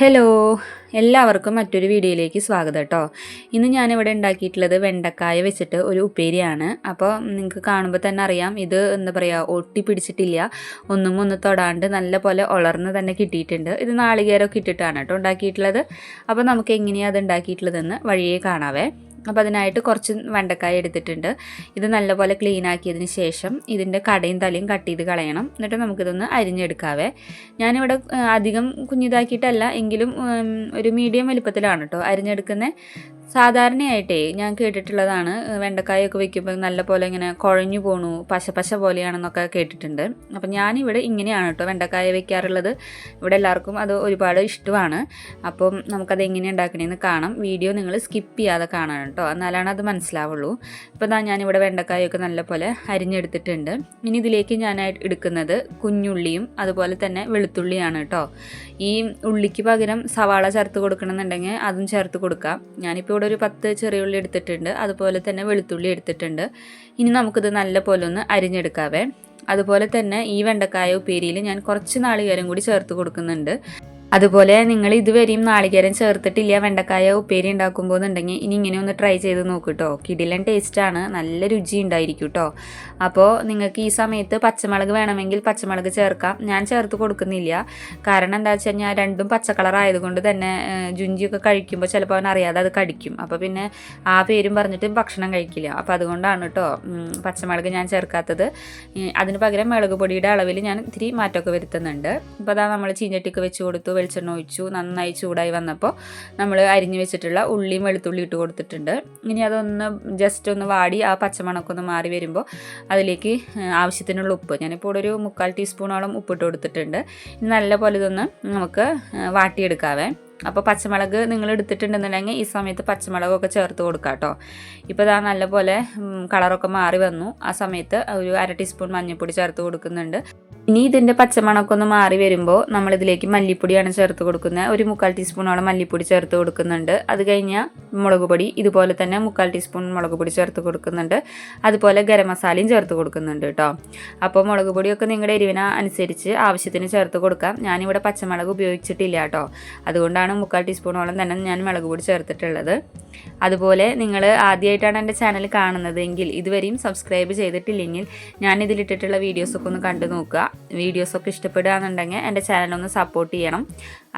Hello എല്ലാവർക്കും മറ്റൊരു വീഡിയോയിലേക്ക് സ്വാഗതം കേട്ടോ. ഇന്ന് ഞാനിവിടെ ഉണ്ടാക്കിയിട്ടുള്ളത് വെണ്ടക്കായ വെച്ചിട്ട് ഒരു ഉപ്പേരിയാണ്. അപ്പോൾ നിങ്ങൾക്ക് കാണുമ്പോൾ തന്നെ അറിയാം ഇത് എന്താ പറയുക ഒട്ടി പിടിച്ചിട്ടില്ല. ഒന്നും ഒന്ന് തൊടാണ്ട് നല്ല പോലെ ഉളർന്ന് തന്നെ കിട്ടിയിട്ടുണ്ട്. ഇത് നാളികേരമൊക്കെ ഇട്ടിട്ടാണ് കേട്ടോ ഉണ്ടാക്കിയിട്ടുള്ളത്. അപ്പോൾ നമുക്ക് എങ്ങനെയാണ് അത് ഉണ്ടാക്കിയിട്ടുള്ളതെന്ന് വഴിയെ കാണാവേ. അപ്പോൾ അതിനായിട്ട് കുറച്ച് വെണ്ടക്കായ എടുത്തിട്ടുണ്ട്. ഇത് നല്ലപോലെ ക്ലീൻ ആക്കിയതിന് ശേഷം ഇതിന്റെ കടയും തലയും കട്ട് ചെയ്ത് കളയണം. എന്നിട്ട് നമുക്കിതൊന്ന് അരിഞ്ഞെടുക്കാവേ. ഞാനിവിടെ അധികം കുഞ്ഞിതാക്കിയിട്ടല്ല എങ്കിലും ഒരു മീഡിയം വലിപ്പത്തിലാണ് കേട്ടോ അരിഞ്ഞെടുക്കുന്നത് സാധാരണയായിട്ടേ ഞാൻ കേട്ടിട്ടുള്ളതാണ് വെണ്ടക്കായൊക്കെ വെക്കുമ്പോൾ നല്ല പോലെ ഇങ്ങനെ കുഴഞ്ഞു പോണു പശ പശ പോലെയാണെന്നൊക്കെ കേട്ടിട്ടുണ്ട്. അപ്പം ഞാനിവിടെ ഇങ്ങനെയാണ് കേട്ടോ വെണ്ടക്കായ വെക്കാറുള്ളത്. ഇവിടെ എല്ലാവർക്കും അത് ഒരുപാട് ഇഷ്ടമാണ്. അപ്പം നമുക്കത് എങ്ങനെ ഉണ്ടാക്കണമെന്ന് കാണാം. വീഡിയോ നിങ്ങൾ സ്കിപ്പ് ചെയ്യാതെ കാണണം കേട്ടോ. എന്നാലാണ് അത് മനസ്സിലാവുള്ളൂ. ഇപ്പോൾ ഞാൻ ഞാനിവിടെ വെണ്ടക്കായൊക്കെ നല്ല പോലെ അരിഞ്ഞെടുത്തിട്ടുണ്ട്. ഇനി ഇതിലേക്ക് ഞാൻ എടുക്കുന്നത് കുഞ്ഞുള്ളിയും അതുപോലെ തന്നെ വെളുത്തുള്ളിയാണ് കേട്ടോ. ഈ ഉള്ളിക്ക് പകരം സവാള ചേർത്ത് കൊടുക്കണമെന്നുണ്ടെങ്കിൽ അതും ചേർത്ത് കൊടുക്കാം. ഞാനിപ്പോൾ ഇവിടെ ഒരു പത്ത് ചെറിയുള്ളി എടുത്തിട്ടുണ്ട്. അതുപോലെ തന്നെ വെളുത്തുള്ളി എടുത്തിട്ടുണ്ട്. ഇനി നമുക്കിത് നല്ല പോലെ ഒന്ന് അരിഞ്ഞെടുക്കാവേ. അതുപോലെ തന്നെ ഈ വെണ്ടക്കായ ഉപ്പേരിയിൽ ഞാൻ കുറച്ച് നാളികേരം കൂടി ചേർത്ത് കൊടുക്കുന്നുണ്ട്. അതുപോലെ നിങ്ങൾ ഇതുവരെയും നാളികേരം ചേർത്തിട്ടില്ല വെണ്ടക്കായ ഉപ്പേരി ഉണ്ടാക്കുമ്പോൾ എന്നുണ്ടെങ്കിൽ ഇനി ഇങ്ങനെ ഒന്ന് ട്രൈ ചെയ്ത് നോക്കൂ കേട്ടോ കിടിലൻ ടേസ്റ്റാണ് നല്ല രുചി ഉണ്ടായിരിക്കും കേട്ടോ അപ്പോൾ നിങ്ങൾക്ക് ഈ സമയത്ത് പച്ചമുളക് വേണമെങ്കിൽ പച്ചമുളക് ചേർക്കാം. ഞാൻ ചേർത്ത് കൊടുക്കുന്നില്ല. കാരണം എന്താ വെച്ച് കഴിഞ്ഞാൽ രണ്ടും പച്ചക്കളറായതുകൊണ്ട് തന്നെ ജുഞ്ചിയൊക്കെ കഴിക്കുമ്പോൾ ചിലപ്പോൾ അവൻ അറിയാതെ അത് കടിക്കും. അപ്പോൾ പിന്നെ ആ പേരും പറഞ്ഞിട്ട് ഭക്ഷണം കഴിക്കില്ല. അപ്പോൾ അതുകൊണ്ടാണ് കേട്ടോ പച്ചമുളക് ഞാൻ ചേർക്കാത്തത്. അതിന് പകരം മുളക് പൊടിയുടെ അളവിൽ ഞാൻ ഇത്തിരി മാറ്റമൊക്കെ വരുത്തുന്നുണ്ട്. അപ്പോൾ അതാ നമ്മൾ ചീഞ്ഞട്ടിക്ക് വെച്ച് കൊടുത്തു വെളിച്ചെണ്ണ ഒഴിച്ചു നന്നായി ചൂടായി വന്നപ്പോൾ നമ്മൾ അരിഞ്ഞു വെച്ചിട്ടുള്ള ഉള്ളിയും വെളുത്തുള്ളി ഇട്ട് കൊടുത്തിട്ടുണ്ട്. ഇനി അതൊന്ന് ജസ്റ്റ് ഒന്ന് വാടി ആ പച്ചമണക്കൊന്ന് മാറി വരുമ്പോൾ അതിലേക്ക് ആവശ്യത്തിനുള്ള ഉപ്പ്. ഞാനിപ്പോൾ ഒരു മുക്കാൽ ടീസ്പൂണോളം ഉപ്പിട്ട് കൊടുത്തിട്ടുണ്ട്. നല്ല പോലെ ഇതൊന്ന് നമുക്ക് വാട്ടിയെടുക്കാവേ. അപ്പോൾ പച്ചമുളക് നിങ്ങൾ എടുത്തിട്ടുണ്ടെന്നുണ്ടെങ്കിൽ ഈ സമയത്ത് പച്ചമുളകൊക്കെ ചേർത്ത് കൊടുക്കാം കേട്ടോ ഇപ്പോൾ ഇതാ നല്ലപോലെ കളറൊക്കെ മാറി വന്നു. ആ സമയത്ത് ഒരു അര ടീസ്പൂൺ മഞ്ഞൾപ്പൊടി ചേർത്ത് കൊടുക്കുന്നുണ്ട്. ഇനി ഇതിന്റെ പച്ചമണമൊക്കെ ഒന്ന് മാറി വരുമ്പോൾ നമ്മളിതിലേക്ക് മല്ലിപ്പൊടിയാണ് ചേർത്ത് കൊടുക്കുന്നത്. ഒരു മുക്കാൽ ടീസ്പൂണോളം മല്ലിപ്പൊടി ചേർത്ത് കൊടുക്കുന്നുണ്ട്. അത് കഴിഞ്ഞാൽ മുളക് പൊടി ഇതുപോലെ തന്നെ മുക്കാൽ ടീസ്പൂൺ മുളക് പൊടി ചേർത്ത് കൊടുക്കുന്നുണ്ട്. അതുപോലെ ഗരം മസാലയും ചേർത്ത് കൊടുക്കുന്നുണ്ട് കേട്ടോ. അപ്പോൾ മുളക് പൊടിയൊക്കെ നിങ്ങളുടെ എരിവിന അനുസരിച്ച് ആവശ്യത്തിന് ചേർത്ത് കൊടുക്കാം. ഞാനിവിടെ പച്ചമുളക് ഉപയോഗിച്ചിട്ടില്ല കേട്ടോ. അതുകൊണ്ടാണ് മുക്കാൽ ടീസ്പൂണോളം തന്നെ ഞാൻ മുളക് പൊടി ചേർത്തിട്ടുള്ളത്. അതുപോലെ നിങ്ങൾ ആദ്യമായിട്ടാണ് എന്റെ ചാനൽ കാണുന്നതെങ്കിൽ ഇതുവരെയും സബ്സ്ക്രൈബ് ചെയ്തിട്ടില്ലെങ്കിൽ ഞാൻ ഇതിലിട്ടിട്ടുള്ള വീഡിയോസൊക്കെ ഒന്ന് കണ്ടു നോക്കുക. വീഡിയോസൊക്കെ ഇഷ്ടപ്പെടുകയാണെന്നുണ്ടെങ്കിൽ എന്റെ ചാനലൊന്ന് സപ്പോർട്ട് ചെയ്യണം.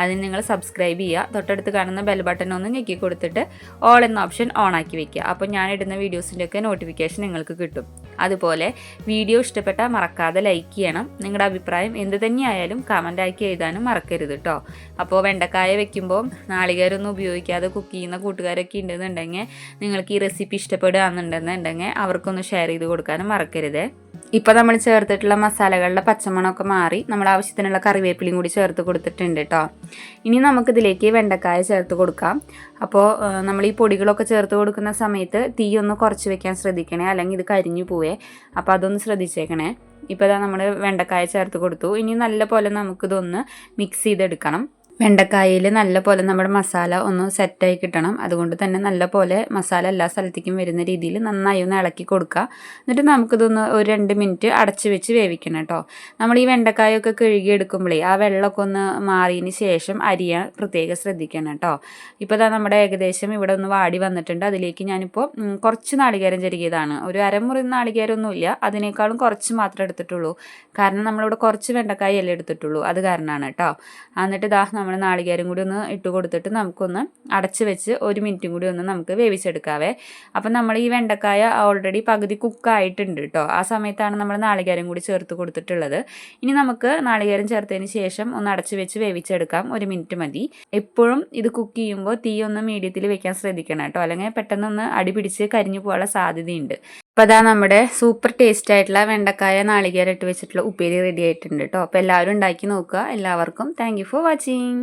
അതിന് നിങ്ങൾ സബ്സ്ക്രൈബ് ചെയ്യുക. തൊട്ടടുത്ത് കാണുന്ന ബെൽ ബട്ടൺ ഒന്ന് ഞെക്കി കൊടുത്തിട്ട് ഓൾ എന്ന ഓപ്ഷൻ ഓൺ ആക്കി വെക്കുക. അപ്പോൾ ഞാൻ ഇടുന്ന വീഡിയോസിന്റെയൊക്കെ നോട്ടിഫിക്കേഷൻ നിങ്ങൾക്ക് കിട്ടും. അതുപോലെ വീഡിയോ ഇഷ്ടപ്പെട്ടാൽ മറക്കാതെ ലൈക്ക് ചെയ്യണം. നിങ്ങളുടെ അഭിപ്രായം എന്ത് തന്നെയായാലും കമന്റ് ആക്കി എഴുതാനും മറക്കരുത് കേട്ടോ അപ്പോൾ വെണ്ടക്കായ വെക്കുമ്പോൾ നാളികേരൊന്നും ഉപയോഗിക്കാതെ കുക്ക് ചെയ്യുന്ന കൂട്ടുകാരൊക്കെ ഉണ്ടെന്നുണ്ടെങ്കിൽ നിങ്ങൾക്ക് ഈ റെസിപ്പി ഇഷ്ടപ്പെടുകയാണെന്നുണ്ടെന്നുണ്ടെങ്കിൽ അവർക്കൊന്ന് ഷെയർ ചെയ്ത് കൊടുക്കാനും മറക്കരുത്. ഇപ്പോൾ നമ്മൾ ചേർത്തിട്ടുള്ള മസാലകളുടെ പച്ചമണമൊക്കെ മാറി നമ്മൾ ആവശ്യത്തിനുള്ള കറിവേപ്പിലയും കൂടി ചേർത്ത് കൊടുത്തിട്ടുണ്ട് കേട്ടോ ഇനി നമുക്കിതിലേക്ക് വെണ്ടക്കായ ചേർത്ത് കൊടുക്കാം. അപ്പോൾ നമ്മൾ ഈ പൊടികളൊക്കെ ചേർത്ത് കൊടുക്കുന്ന സമയത്ത് തീ ഒന്ന് കുറച്ച് വെക്കാൻ ശ്രദ്ധിക്കണേ അല്ലെങ്കിൽ ഇത് കരിഞ്ഞു പോവേ. അപ്പോൾ അതൊന്ന് ശ്രദ്ധിച്ചേക്കണേ. ഇപ്പോൾ നമ്മൾ വെണ്ടക്കായ ചേർത്ത് കൊടുത്തു. ഇനി നല്ല പോലെ നമുക്കിതൊന്ന് മിക്സ് ചെയ്തെടുക്കണം. വെണ്ടക്കായയിൽ നല്ല പോലെ നമ്മുടെ മസാല ഒന്ന് സെറ്റായി കിട്ടണം. അതുകൊണ്ട് തന്നെ നല്ല പോലെ മസാല എല്ലാ സ്ഥലത്തേക്കും വരുന്ന രീതിയിൽ നന്നായി ഒന്ന് ഇളക്കി കൊടുക്കുക. എന്നിട്ട് നമുക്കിതൊന്ന് ഒരു രണ്ട് മിനിറ്റ് അടച്ചു വെച്ച് വേവിക്കണം കേട്ടോ. നമ്മൾ ഈ വെണ്ടക്കായൊക്കെ കഴുകി എടുക്കുമ്പോഴേ ആ വെള്ളമൊക്കെ ഒന്ന് മാറിയതിന് ശേഷം അരിയാൻ പ്രത്യേകം ശ്രദ്ധിക്കണം കേട്ടോ. ഇപ്പോൾ ഇതാ നമ്മുടെ ഏകദേശം ഇവിടെ ഒന്ന് വാടി വന്നിട്ടുണ്ട്. അതിലേക്ക് ഞാനിപ്പോൾ കുറച്ച് നാളികേരം ചെരുകിയതാണ്. ഒരു അരമുറി നാളികേരമൊന്നുമില്ല അതിനേക്കാളും കുറച്ച് മാത്രമേ എടുത്തിട്ടുള്ളൂ. കാരണം നമ്മളിവിടെ കുറച്ച് വെണ്ടക്കായല്ലേ എടുത്തിട്ടുള്ളൂ. അത് കാരണമാണ് കേട്ടോ. എന്നിട്ട് ഇതാ നമ്മൾ നാളികേരം കൂടി ഒന്ന് ഇട്ട് കൊടുത്തിട്ട് നമുക്കൊന്ന് അടച്ച് വെച്ച് ഒരു മിനിറ്റും കൂടി ഒന്ന് നമുക്ക് വേവിച്ചെടുക്കാവേ. അപ്പം നമ്മൾ ഈ വെണ്ടക്കായ ഓൾറെഡി പകുതി കുക്കായിട്ടുണ്ട് കേട്ടോ ആ സമയത്താണ് നമ്മൾ നാളികേരം കൂടി ചേർത്ത് കൊടുത്തിട്ടുള്ളത്. ഇനി നമുക്ക് നാളികേരം ചേർത്തതിന് ശേഷം ഒന്ന് അടച്ച് വെച്ച് വേവിച്ചെടുക്കാം. ഒരു മിനിറ്റ് മതി. എപ്പോഴും ഇത് കുക്ക് ചെയ്യുമ്പോൾ തീ ഒന്ന് മീഡിയത്തിൽ വെക്കാൻ ശ്രദ്ധിക്കണം കേട്ടോ അല്ലെങ്കിൽ പെട്ടെന്നൊന്ന് അടി പിടിച്ച് കരിഞ്ഞു പോകാനുള്ള സാധ്യതയുണ്ട്. അപ്പോൾ അതാ നമ്മുടെ സൂപ്പർ ടേസ്റ്റ് ആയിട്ടുള്ള വെണ്ടക്കായ നാളികേരം ഇട്ട് വെച്ചിട്ടുള്ള ഉപ്പേരി റെഡി ആയിട്ടുണ്ട് കേട്ടോ അപ്പോൾ എല്ലാവരും ഉണ്ടാക്കി നോക്കുക. എല്ലാവർക്കും താങ്ക് ഫോർ വാച്ചിങ്